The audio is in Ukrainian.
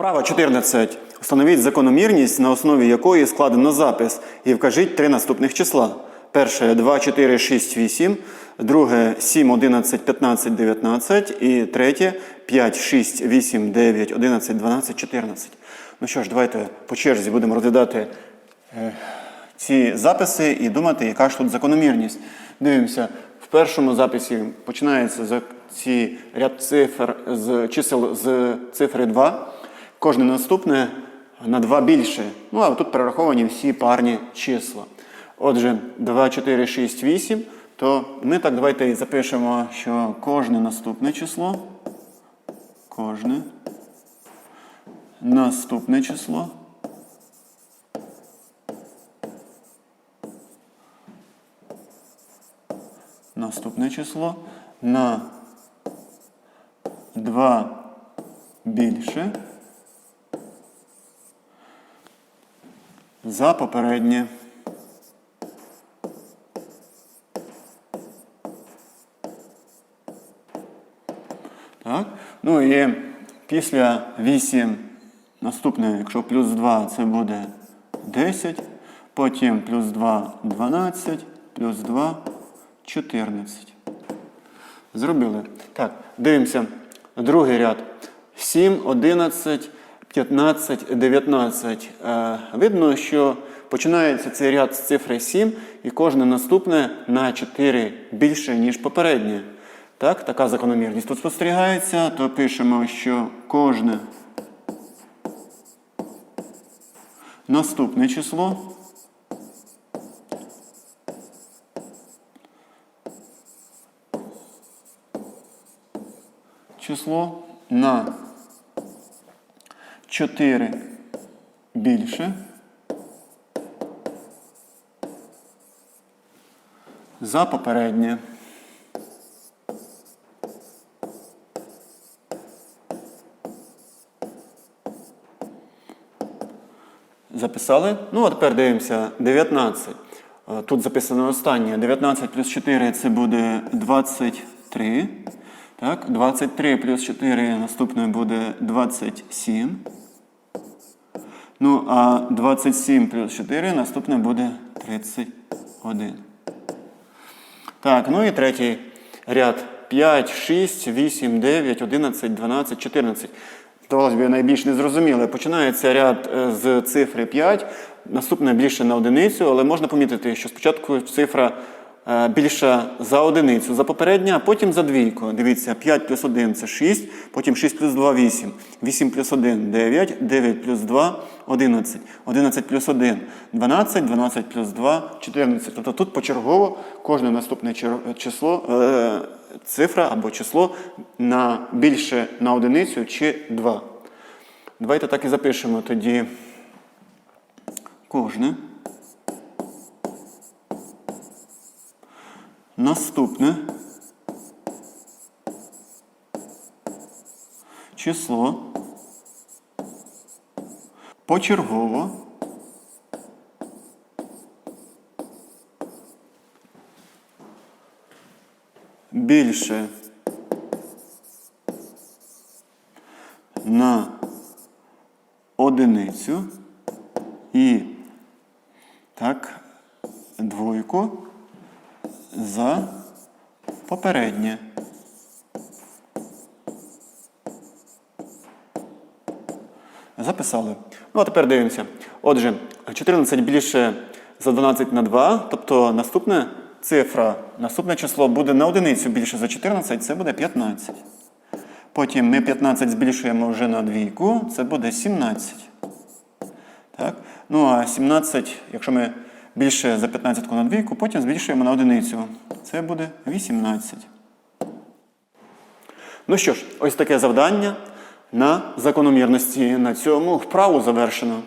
Вправа 14. Встановіть закономірність, на основі якої складено запис, і вкажіть три наступних числа. Перше 2, 4, 6, 8, друге 7, 11, 15, 19 і третє 5, 6, 8, 9, 11, 12, 14. Ну що ж, давайте по черзі будемо розглядати е, ці записи і думати, яка ж тут закономірність. Дивимося, в першому записі починається ці ряд цифр з чисел з цифри 2. Кожне наступне на 2 більше. Ну, а тут перераховані всі парні числа. Отже, 2, 4, 6, 8. То ми так давайте і запишемо, що кожне наступне число. Кожне наступне число. Наступне число на 2 більше за попереднє. Так? Ну і після 8 наступне, якщо плюс 2, це буде 10, потім плюс 2 12, плюс 2 14. Зробили. Так, дивимося. Другий ряд. 7, 11, 15, 19. Е, видно, що починається цей ряд з цифри 7, і кожне наступне на 4 більше, ніж попереднє. Так, така закономірність тут спостерігається, то пишемо, що кожне наступне число число на 4 більше за попереднє. Записали? Ну, а тепер дивимося 19. Е, Тут записано останнє. 19 плюс 4 це буде 23. Так, 23 плюс 4 наступне буде 27. Ну, а 27 плюс 4 наступне буде 31. Так, ну і третій ряд. 5, 6, 8, 9, 11, 12, 14. Здавалось би, найбільш незрозуміле. Починається ряд е, з цифри 5, наступне більше на одиницю, але можна помітити, що спочатку цифра е, більша за одиницю, за попередня, а потім за двійку. Дивіться, 5 плюс 1 це 6, потім 6 плюс 2 8, 8 плюс 1 9, 9 плюс 2 11, 11 плюс 1 12, 12 плюс 2 14. Тобто тут почергово кожне наступне число, е, цифра або число на більше на одиницю чи 2. Давайте так і запишемо тоді кожне. Наступне. Число. Почергово. Більше. На одиницю. І так двойку за попереднє. Записали. Ну, а тепер дивимося. Отже, 14 більше за 12 на 2, тобто наступна цифра, наступне число буде на одиницю більше за 14, це буде 15. Потім ми 15 збільшуємо вже на двійку, це буде 17. Так? Ну а 17, якщо ми більше за 15 на двійку, потім збільшуємо на одиницю. Це буде 18. Ну що ж, ось таке завдання на закономірності. На цьому вправу завершено.